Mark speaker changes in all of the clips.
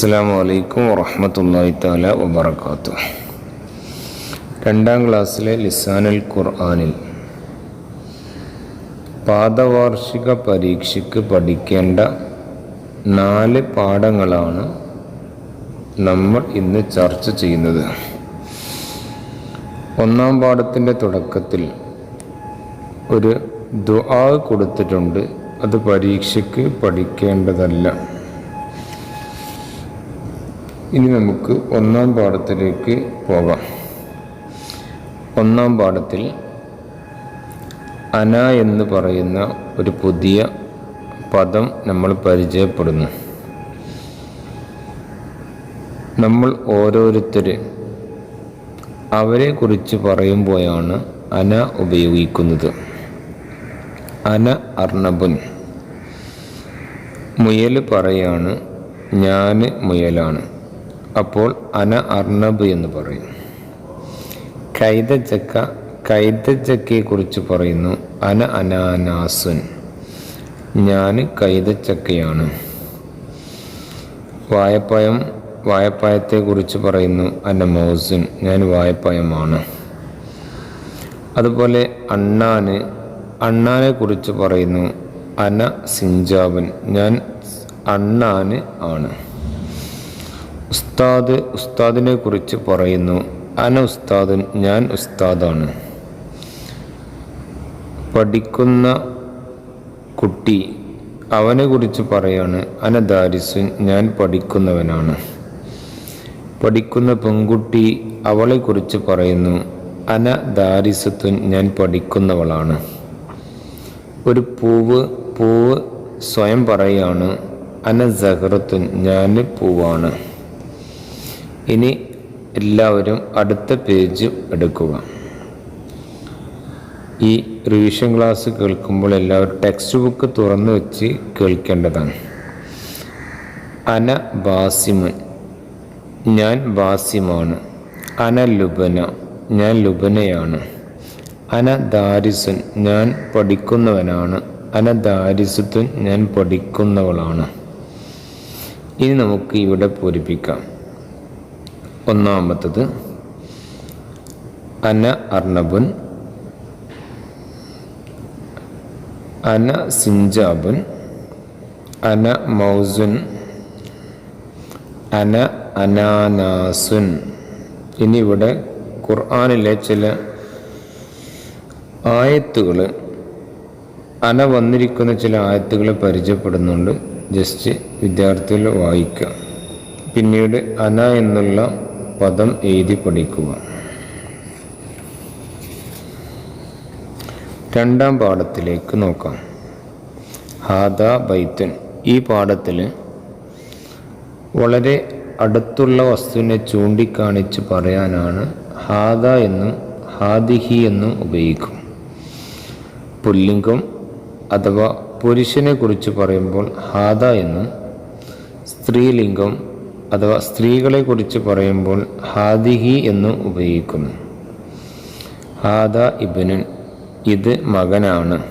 Speaker 1: അസ്സാം വലൈക്കും വറഹമത്തല്ലാഹി താല വബർക്കാത്തു രണ്ടാം ക്ലാസ്സിലെ ലിസാനുൽ ഖുർആാനിൽ പാദവാർഷിക പരീക്ഷയ്ക്ക് പഠിക്കേണ്ട നാല് പാഠങ്ങളാണ് നമ്മൾ ഇന്ന് ചർച്ച ചെയ്യുന്നത്. ഒന്നാം പാഠത്തിന്റെ തുടക്കത്തിൽ ഒരു ദുആ കൊടുത്തിട്ടുണ്ട്. അത് പരീക്ഷയ്ക്ക് പഠിക്കേണ്ടതല്ല. ഇനി നമുക്ക് ഒന്നാം പാഠത്തിലേക്ക് പോകാം. ഒന്നാം പാഠത്തിൽ അന എന്ന് പറയുന്ന ഒരു പുതിയ പദം നമ്മൾ പരിചയപ്പെടുന്നു. നമ്മൾ ഓരോരുത്തർ അവരെക്കുറിച്ച് പറയുമ്പോഴാണ് അന ഉപയോഗിക്കുന്നത്. അന അർണബുൻ. മുയൽ പറയാണ് ഞാൻ മുയലാണ്. അപ്പോൾ അന അർണബ് എന്ന് പറയും. കൈതച്ചക്ക കൈതച്ചക്കയെ കുറിച്ച് പറയുന്നു അന അനാനാസുൻ. ഞാൻ കൈതച്ചക്കയാണ് വായപ്പയം വായപ്പായത്തെ കുറിച്ച് പറയുന്നു അന മോസുൻ. ഞാൻ വായപ്പയമാണ്. അതുപോലെ അണ്ണാന് അണ്ണാനെ കുറിച്ച് പറയുന്നു അന സിഞ്ചാബൻ ഞാൻ അണ്ണാന് ആണ്. ഉസ്താദ് ഉസ്താദിനെ കുറിച്ച് പറയുന്നു. അന ഉസ്താദൻ ഞാൻ ഉസ്താദാണ്. പഠിക്കുന്ന കുട്ടി അവനെ കുറിച്ച് പറയാണ്. അന ദാരിസുൻ ഞാൻ പഠിക്കുന്നവനാണ്. പഠിക്കുന്ന പെൺകുട്ടി അവളെ കുറിച്ച് പറയുന്നു. അന ദാരിസത്തുൻ ഞാൻ പഠിക്കുന്നവളാണ്. ഒരു പൂവ് പൂവ് സ്വയം പറയാണ്. അന സഹറത്തുൻ ഞാൻ പൂവാണ്. ഇനി എല്ലാവരും അടുത്ത പേജ് എടുക്കുക. ഈ റിവിഷൻ ക്ലാസ് കേൾക്കുമ്പോൾ എല്ലാവരും ടെക്സ്റ്റ് ബുക്ക് തുറന്നു വെച്ച് കേൾക്കേണ്ടതാണ്. അന ബാസിമൻ ഞാൻ ബാസിമാണ് അന ലുബന ഞാൻ ലുബനയാണ് അന ദാരിസൻ ഞാൻ പഠിക്കുന്നവനാണ്. അന ദാരിസുത്തുൻ ഞാൻ പഠിക്കുന്നവളാണ്. ഇനി നമുക്ക് ഇവിടെ പൂരിപ്പിക്കാം. ഒന്നാമത്തത് അന അർണബുൻ അന സിഞ്ചാബുൻ അന മൗസുൻ അന അനാനാസുൻ. ഇനി ഇവിടെ ഖുർആാനിലെ ചില ആയത്തുകൾ അന വന്നിരിക്കുന്ന ചില ആയത്തുകൾ പരിചയപ്പെടുന്നുണ്ട്. ജസ്റ്റ് വിദ്യാർത്ഥികൾ വായിക്കുക പിന്നീട് അന എന്നുള്ള പദം എഴുതി പഠിക്കുക. രണ്ടാം പാഠത്തിലേക്ക് നോക്കാം. ഹാദ ബൈത്തൻ. ഈ പാഠത്തിൽ വളരെ അടുത്തുള്ള വസ്തുവിനെ ചൂണ്ടിക്കാണിച്ച് പറയാനാണ് ഹാദ എന്നും ഹാദിഹി എന്നും ഉപയോഗിക്കും. പുല്ലിംഗം അഥവാ പുരുഷനെ കുറിച്ച് പറയുമ്പോൾ ഹാദ എന്നും സ്ത്രീലിംഗം അഥവാ സ്ത്രീകളെ കുറിച്ച് പറയുമ്പോൾ ഹാദിഹി എന്ന് ഉപയോഗിക്കുന്നു. ഹാദ ഇബിനുൻ ഇത് മകനാണ്.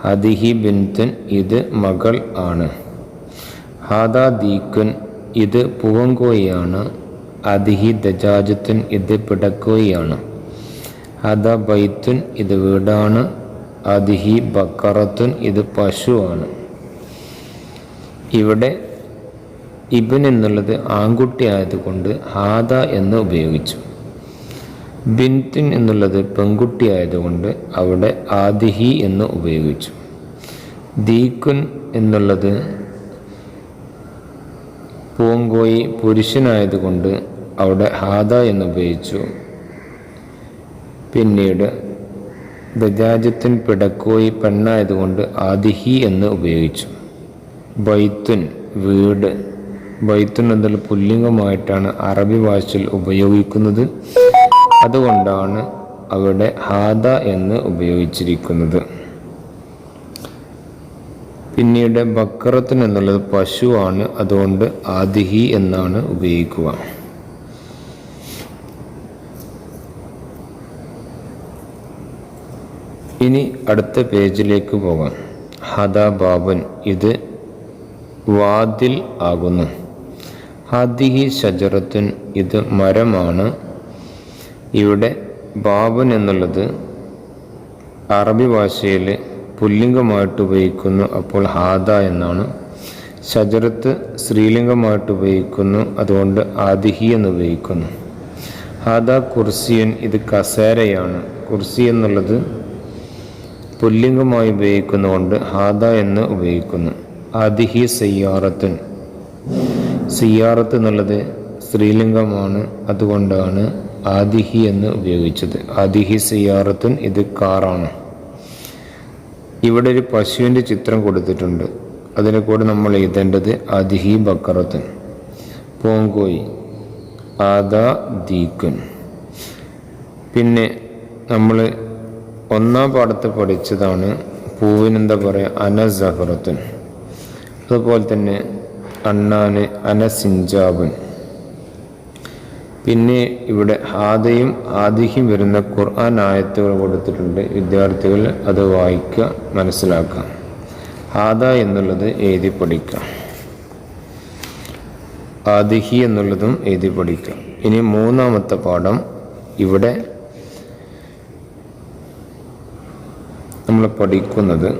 Speaker 1: ഹദിഹി ബിൻതുൻ ഇത് മകൾ ആണ്. ഹാദ ദീക്കുൻ ഇത് പൂവങ്കോയാണ് അദിഹി ദജാജത്തുൻ ഇത് പിടക്കോയാണ് ഹദ ബൈത്തുൻ ഇത് വീടാണ്. അദിഹി ബക്കറത്തുൻ ഇത് പശുവാണ്. ഇവിടെ ഇബൻ എന്നുള്ളത് ആൺകുട്ടി ആയതുകൊണ്ട് ഹാദ എന്ന് ഉപയോഗിച്ചു. ബിൻതിൻ എന്നുള്ളത് പെൺകുട്ടി ആയതുകൊണ്ട് അവിടെ ആദിഹി എന്ന് ഉപയോഗിച്ചു. ദീക്കുൻ എന്നുള്ളത് പൂങ്കോയി പുരുഷനായതുകൊണ്ട് അവിടെ ഹാദ എന്ന് ഉപയോഗിച്ചു. പിന്നീട് ദജാജത്തിൻ പിടക്കോയി പെണ്ണായതുകൊണ്ട് ആദിഹി എന്ന് ഉപയോഗിച്ചു. ബൈത്തുൻ വീട്. ബൈത്തുൻ എന്നുള്ള പുല്ലിംഗമായിട്ടാണ് അറബി ഭാഷയിൽ ഉപയോഗിക്കുന്നത്. അതുകൊണ്ടാണ് അവിടെ ഹാദ എന്ന് ഉപയോഗിച്ചിരിക്കുന്നത്. പിന്നീട് ബക്രത്തിൻ എന്നുള്ളത് പശുവാണ് അതുകൊണ്ട് ആദിഹി എന്നാണ് ഉപയോഗിക്കുക. ഇനി അടുത്ത പേജിലേക്ക് പോകാം. ഹദ ബാബൻ. ഇത് വാതിൽ ആകുന്നു. ഹാദിഹി ഷജറത്തുൻ ഇത് മരമാണ്. ഇവിടെ ബാബുൻ എന്നുള്ളത് അറബി ഭാഷയിൽ പുല്ലിംഗമായിട്ട് ഉപയോഗിക്കുന്നു അപ്പോൾ ഹാദ എന്നാണ്. ഷജറത്ത് സ്ത്രീലിംഗമായിട്ട് ഉപയോഗിക്കുന്നു അതുകൊണ്ട് ആദിഹി എന്ന് ഉപയോഗിക്കുന്നു. ഹാദ കുർസിയൻ ഇത് കസേരയാണ്. കുർസി എന്നുള്ളത് പുല്ലിംഗമായി ഉപയോഗിക്കുന്നതുകൊണ്ട് ഹാദ എന്ന് ഉപയോഗിക്കുന്നു. ആദിഹി സയ്യാറത്തുൻ സിയാറത്ത് എന്നുള്ളത് സ്ത്രീലിംഗമാണ്. അതുകൊണ്ടാണ് ആദിഹി എന്ന് ഉപയോഗിച്ചത്. ആദിഹി സിയാറത്തുൻ ഇത് കാറാണ്. ഇവിടെ ഒരു പശുവിന്റെ ചിത്രം കൊടുത്തിട്ടുണ്ട്. അതിനെ കൂടെ നമ്മൾ എഴുതേണ്ടത് അതിഹി ബക്കറത്തുൻ. പോങ്കോയി ആദാ ദീക്കുൻ. പിന്നെ നമ്മൾ ഒന്നാം പാഠത്ത് പഠിച്ചതാണ് പൂവിനെന്താ പറയുക അനസഹറത്തുൻ അതുപോലെ തന്നെ അണ്ണാന് അനസിഞ്ചാബൻ പിന്നെ ഇവിടെ ഹാദയും ആദിഹ്യം വരുന്ന ഖുർആൻ ആയത്തുകൾ കൊടുത്തിട്ടുണ്ട്. വിദ്യാർത്ഥികൾ അത് വായിക്കുക മനസ്സിലാക്കുക. ഹാദ എന്നുള്ളത് എഴുതി പഠിക്കുക. ആദിഹി എന്നുള്ളതും എഴുതി പഠിക്കുക. ഇനി മൂന്നാമത്തെ പാഠം ഇവിടെ നമ്മൾ പഠിക്കുന്നത്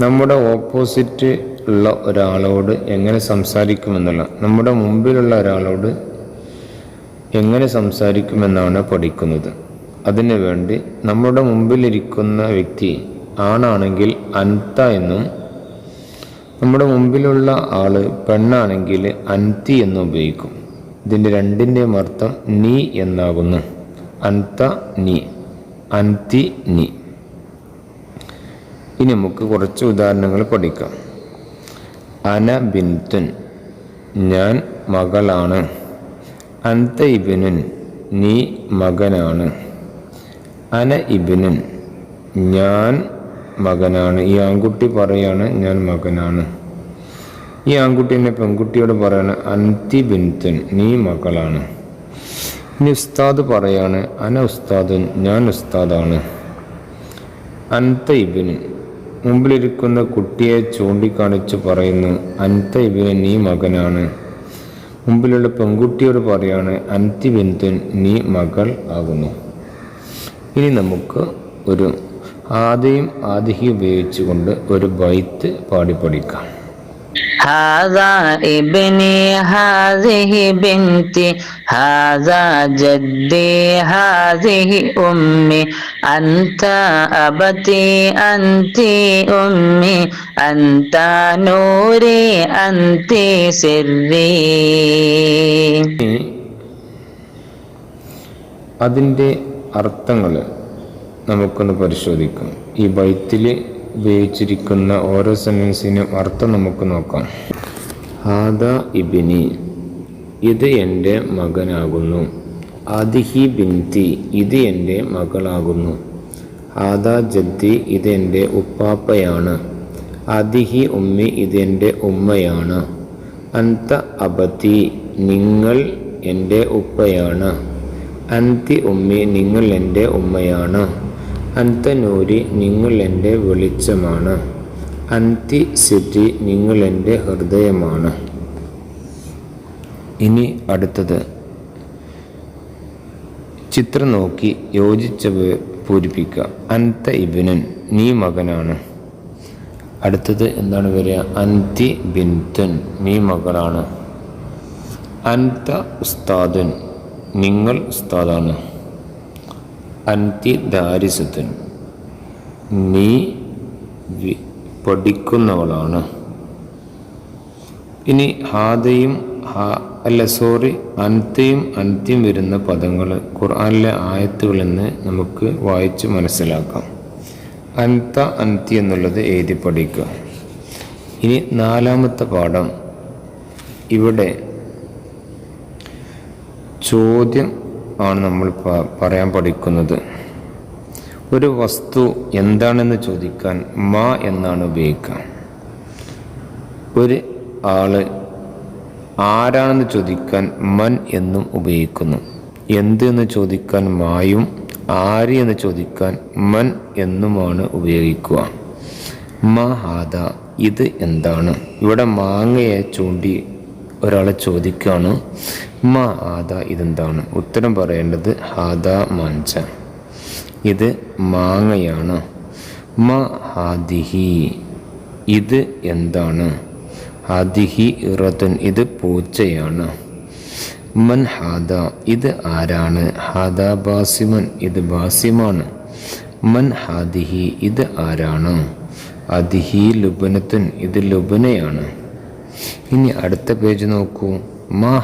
Speaker 1: നമ്മുടെ ഓപ്പോസിറ്റ് ഉള്ള ഒരാളോട് എങ്ങനെ സംസാരിക്കുമെന്നുള്ള നമ്മുടെ മുമ്പിലുള്ള ഒരാളോട് എങ്ങനെ സംസാരിക്കുമെന്നാണ് പഠിക്കുന്നത്. അതിനു വേണ്ടി നമ്മുടെ മുമ്പിലിരിക്കുന്ന വ്യക്തി ആണാണെങ്കിൽ അൻത എന്നും നമ്മുടെ മുമ്പിലുള്ള ആൾ പെണ്ണാണെങ്കിൽ അൻതി എന്നും ഉപയോഗിക്കും. ഇതിന്റെ രണ്ടിന്റെയും അർത്ഥം നീ എന്നാകുന്നു. അൻത നീ അൻതി നീ. ഇനി നമുക്ക് കുറച്ച് ഉദാഹരണങ്ങൾ പഠിക്കാം. അന ബിന്തുൻ ഞാൻ മകളാണ്. അന്ത ഇബിനുൻ നീ മകനാണ്. അന ഇബിനുൻ ഞാൻ മകനാണ്. ഈ ആൺകുട്ടി പറയാണ് ഞാൻ മകനാണ്. ഈ ആൺകുട്ടീനെ പെൺകുട്ടിയോട് പറയാണ് അന്തി ബിന്തുൻ നീ മകളാണ്. ഇനി ഉസ്താദ് പറയാണ് അന ഉസ്താദുൻ ഞാൻ ഉസ്താദാണ്. അന്ത ഇബിനുൻ മുമ്പിലിരിക്കുന്ന കുട്ടിയെ ചൂണ്ടിക്കാണിച്ച് പറയുന്നു അൻത നീ മകനാണ്. മുമ്പിലുള്ള പെൺകുട്ടിയോട് പറയാണ് അൻതി ബിന്ദുൻ നീ മകൾ ആകുന്നു. ഇനി നമുക്ക് ഒരു ആദ്യം ആദിഹി ഉപയോഗിച്ചുകൊണ്ട് ഒരു ബൈത്ത് പാടി പഠിക്കാം.
Speaker 2: هذا ابني هذه بنتي هذا جدي هذه أمي أنت أبتي أنت أمي أنت نوري أنت سري
Speaker 1: ഇനി അതിൻ്റെ അർത്ഥങ്ങൾ നമുക്കൊന്ന് പരിശോധിക്കാം ഈ ബൈത്തിൽ ഉപയോഗിച്ചിരിക്കുന്ന ഓരോ സെന്റൻസിനും അർത്ഥം നമുക്ക് നോക്കാം. ഹാദ ഇബിനി ഇത് എന്റെ മകനാകുന്നു. ആദിഹി ബിന്തി ഇത് എന്റെ മകളാകുന്നു. ഹാദ ജദ്ദി ഇത് എന്റെ ഉപ്പാപ്പയാണ്. ആദിഹി ഉമ്മി ഇത് എന്റെ ഉമ്മയാണ്. അന്ത അബത്തി നിങ്ങൾ എന്റെ ഉപ്പയാണ്. അന്തി ഉമ്മി നിങ്ങൾ എന്റെ ഉമ്മയാണ്. അന്ത നൂരി നിങ്ങൾ എന്റെ വെളിച്ചമാണ്. അന്തി സിറ്റി നിങ്ങൾ എന്റെ ഹൃദയമാണ്. ഇനി അടുത്തത്. ചിത്രം നോക്കി യോജിച്ചവ പൂരിപ്പിക്കുക. അന്ത ഇബിനൻ നീ മകനാണ്. അടുത്തത് എന്താണ് വരിക? അന്തി ബിന്തുൻ നീ മകളാണ്. അന്ത ഉസ്താദുൻ നിങ്ങൾ ഉസ്താദാണ്. അന്തി ദാരിസത്തുൻ നീ പഠിക്കുന്നവളാണ്. ഇനി ഹാദയും അല്ല സോറി അന്ത്യയും അന്ത്യം വരുന്ന പദങ്ങൾ ഖുർആാനിലെ ആയത്തുകളെന്ന് നമുക്ക് വായിച്ച് മനസ്സിലാക്കാം. അന്ത അന്തി എന്നുള്ളത് എഴുതി പഠിക്കുക. ഇനി നാലാമത്തെ പാഠം. ഇവിടെ ചോദ്യം ആണ് നമ്മൾ പറയാൻ പഠിക്കുന്നത്. ഒരു വസ്തു എന്താണെന്ന് ചോദിക്കാൻ മാ എന്നാണ് ഉപയോഗിക്കുക. ഒരു ആൾ ആരാണെന്ന് ചോദിക്കാൻ മൻ എന്നും ഉപയോഗിക്കുന്നു. എന്ത് എന്ന് ചോദിക്കാൻ മായും ആര് എന്ന് ചോദിക്കാൻ മൻ എന്നുമാണ് ഉപയോഗിക്കുക. മ ഹാദ ഇത് എന്താണ്? ഇവിടെ മാങ്ങയെ ചൂണ്ടി ഒരാളെ ചോദിക്കുകയാണ്. മാ ആദ ഇതെന്താണ്? ഉത്തരം പറയേണ്ടത് ഹാദ മാഞ്ച. ഇത് മാങ്ങയാണ്. മ ഹാദിഹി. ഇത് എന്താണ്? ഹാദിഹി ഇറത്തുൻ ഇത് പൂച്ചയാണ്. മൻ ഹാദ ഇത് ആരാണ്? ഹാദ ബാസിമൻ ഇത് ബാസിമാണ്. മൻ ഹാദിഹി ഇത് ആരാണ്? അതിഹി ലുബനത്തുൻ ഇത് ലുബനയാണ്. ഇനി അടുത്ത പേജ് നോക്കൂ. മാ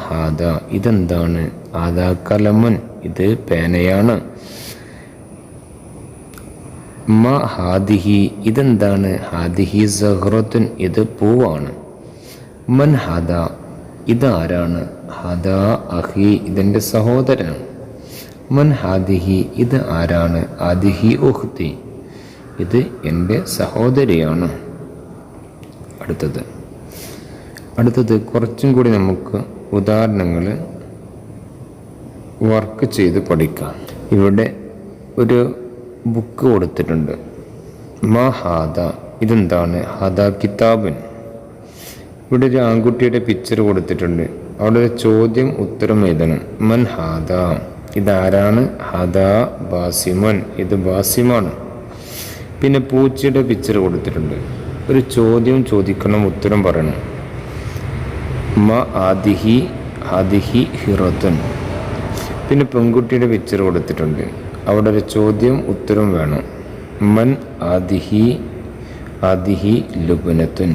Speaker 1: ഇതെന്താണ്? ആദാ കലമൻ ഇത് പേനയാണ്. മ ഹാദിഹി ഇതെന്താണ്? ഹാദിഹി സഹ്റത്തുൻ ഇത് പൂവാണ്. മൻ ഹാദ ഇതാരാണ്? ഹദ അഹി ഇതെന്റെ സഹോദരൻ. മൻ ഹാദിഹി ഇത് ആരാണ്? ആദിഹി ഉഹ്തി ഇത് എന്റെ സഹോദരിയാണ്. അടുത്തത്. അടുത്തത് കുറച്ചും കൂടി നമുക്ക് ഉദാഹരണങ്ങൾ വർക്ക് ചെയ്ത് പഠിക്കാം. ഇവിടെ ഒരു ബുക്ക് കൊടുത്തിട്ടുണ്ട്. മാ ഹാദ ഇതെന്താണ്? ഹാദ കിതാബൻ. ഇവിടെ ഒരു ആൺകുട്ടിയുടെ പിക്ചർ കൊടുത്തിട്ടുണ്ട്. അവിടെ ഒരു ചോദ്യം ഉത്തരം എഴുതണം. മൻ ഹാദ ഇതാരാണ്? ഹദ ബാസിമൻ ഇത് ബാസിമാണ്. പിന്നെ പൂച്ചയുടെ പിക്ചർ കൊടുത്തിട്ടുണ്ട്. ഒരു ചോദ്യം ചോദിക്കണം ഉത്തരം പറയണം. മ ആദിഹി ആദിഹി ഹിറത്തുൻ പിന്നെ പെൺകുട്ടിയുടെ പിക്ചർ കൊടുത്തിട്ടുണ്ട്. അവിടെ ഒരു ചോദ്യം ഉത്തരം വേണം. മൻ ആദിഹി ആദിഹി ലുബനത്തുൻ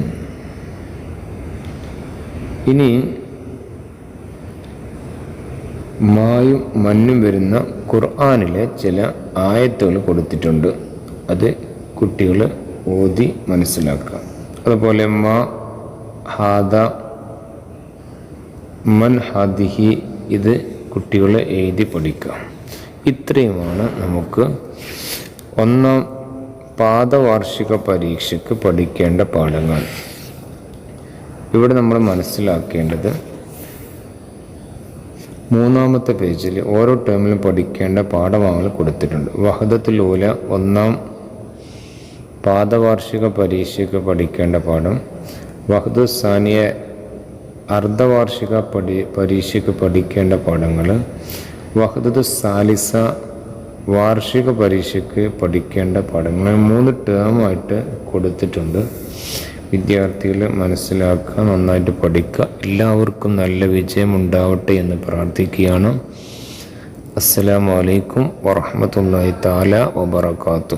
Speaker 1: ഇനി മായും മണ്ണും വരുന്ന ഖുർആാനിലെ ചില ആയത്തുകൾ കൊടുത്തിട്ടുണ്ട്. അത് കുട്ടികൾ ഓതി മനസ്സിലാക്കുക. അതുപോലെ മാ ഹാദ മൻ ഹാദിഹി ഇത് കുട്ടികളെ എഴുതി പഠിക്കാം. ഇത്രയുമാണ് നമുക്ക് ഒന്നാം പാദവാർഷിക പരീക്ഷയ്ക്ക് പഠിക്കേണ്ട പാഠങ്ങൾ. ഇവിടെ നമ്മൾ മനസ്സിലാക്കേണ്ടത് മൂന്നാമത്തെ പേജിൽ ഓരോ ടേമിലും പഠിക്കേണ്ട പാഠഭാഗങ്ങൾ കൊടുത്തിട്ടുണ്ട്. വഹദത്തിലൂല ഒന്നാം പാദവാർഷിക പരീക്ഷയ്ക്ക് പഠിക്കേണ്ട പാഠം. വഹദു സാനിയ അർദ്ധവാർഷിക പഠി പരീക്ഷയ്ക്ക് പഠിക്കേണ്ട പാഠങ്ങൾ വഹദത്ത് സാലിസ വാർഷിക പരീക്ഷയ്ക്ക് പഠിക്കേണ്ട പാഠങ്ങൾ മൂന്ന് ടേമായിട്ട് കൊടുത്തിട്ടുണ്ട്. വിദ്യാർത്ഥികൾ മനസ്സിലാക്കുക നന്നായിട്ട് പഠിക്കുക. എല്ലാവർക്കും നല്ല വിജയം ഉണ്ടാവട്ടെ എന്ന് പ്രാർത്ഥിക്കുകയാണ്. അസ്സലാമലൈക്കും വറഹമത്തല്ലാഹി താല വബർക്കാത്തു